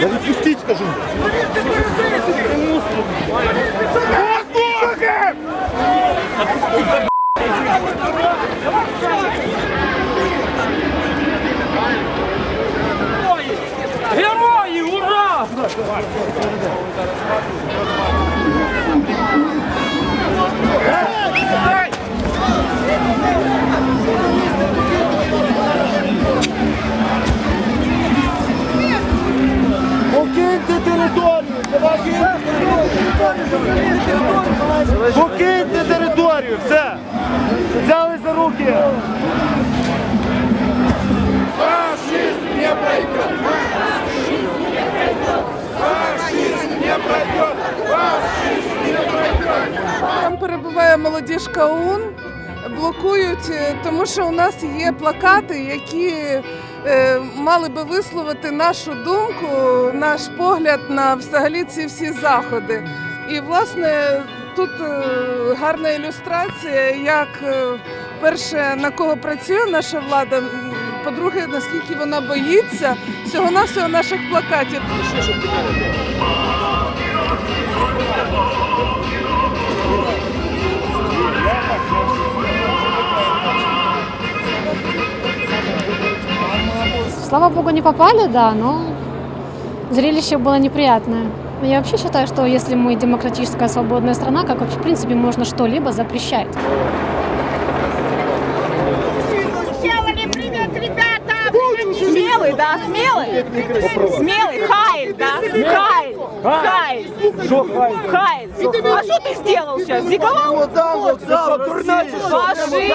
Да выпустить, скажу. Сука! Покиньте територію! Покиньте територію! Все! Взяли за руки! Там молодіжка ОУН, блокують, е, тому що у нас є плакати, які е, мали би висловити нашу думку, наш погляд на взагалі ці всі заходи. І власне тут е, гарна ілюстрація, як перше на кого працює наша влада. По-друге, наскільки вона боїться всього навсього наших плакатів. Слава богу, не попали, да, но зрелище было неприятное. Но Я вообще считаю, что если мы демократическая свободная страна, как вообще, в принципе, можно что-либо запрещать. Сделали, привет, ребята! Смелый, да, смелый? Смелый, Хайль, да? Хайль, Хайль. Хайль. А что ты сделал сейчас? Зиговал? Фашист!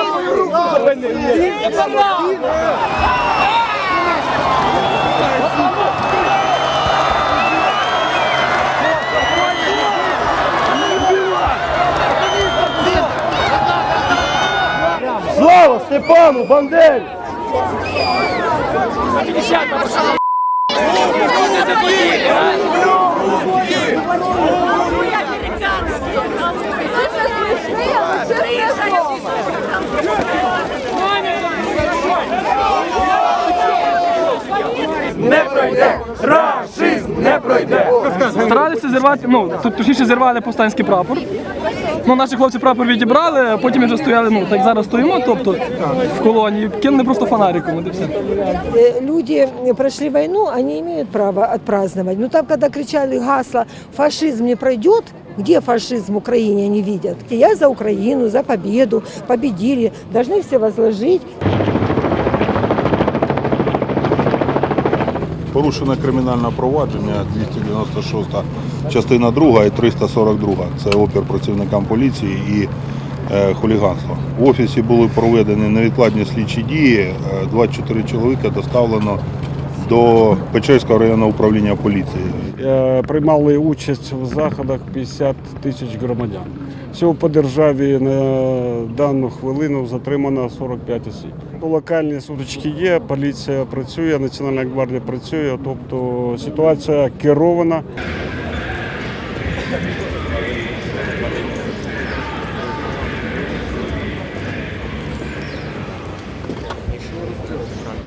Слава Степану Бандері! Не пройде! Рашизм не пройде! Старалися зірвати, ну, тут точніше зірвали повстанський прапор. Ну, наші хлопці прапор відібрали, а потім вже стояли, ну, так зараз стоїмо, тобто в колонії, кинули просто фонариком, от і все. Э, люди прошли войну, они имеют право отпраздновать. Но там, когда кричали гасло «фашизм не пройдет», где фашизм в Украине они видят? Я за Украину, за победу, победили, должны все возложить. Порушено кримінальне провадження 296 частина 2 і 342. Це опір працівникам поліції і е, хуліганство. В офісі були проведені невідкладні слідчі дії. Е, 24 чоловіка доставлено до Печерського районного управління поліції. Е, приймали участь в заходах 50 тисяч громадян. Всього по державі на дану хвилину затримано 45 осіб. Локальні сутички є, поліція працює, Національна гвардія працює, тобто ситуація керована.